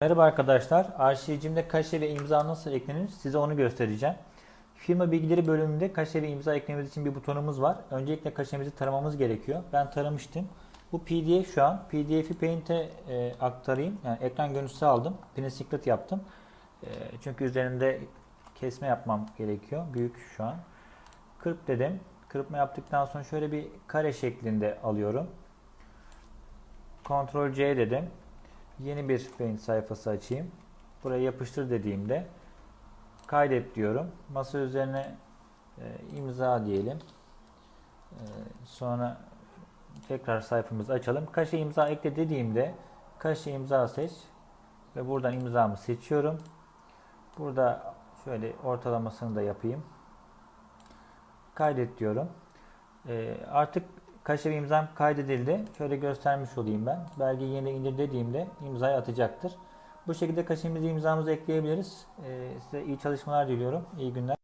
Merhaba arkadaşlar. Arşivcimde kaşe ve imza nasıl eklenir size onu göstereceğim. Firma bilgileri bölümünde kaşe ve imza eklememiz için bir butonumuz var. Öncelikle kaşemizi taramamız gerekiyor. Ben taramıştım. Bu PDF şu an. PDF'i Paint'e e, aktarayım. Yani ekran görüntüsü aldım. Screen yaptım. E, çünkü üzerinde kesme yapmam gerekiyor. Büyük şu an. Kırp dedim. Kırpma yaptıktan sonra şöyle bir kare şeklinde alıyorum. Ctrl C dedim. Yeni bir Paint sayfası açayım. Buraya yapıştır dediğimde kaydet diyorum. Masa üzerine e, imza diyelim. E, sonra tekrar sayfamızı açalım. Kaşe imza ekle dediğimde kaşe imza seç ve buradan imzamı seçiyorum. Burada şöyle ortalamasını da yapayım. Kaydet diyorum. E, artık kaşe imzam kaydedildi. Şöyle göstermiş olayım ben. Belgeyi yeni indir dediğimde imzayı atacaktır. Bu şekilde kaşemizi imzamızı ekleyebiliriz. E, size iyi çalışmalar diliyorum. İyi günler.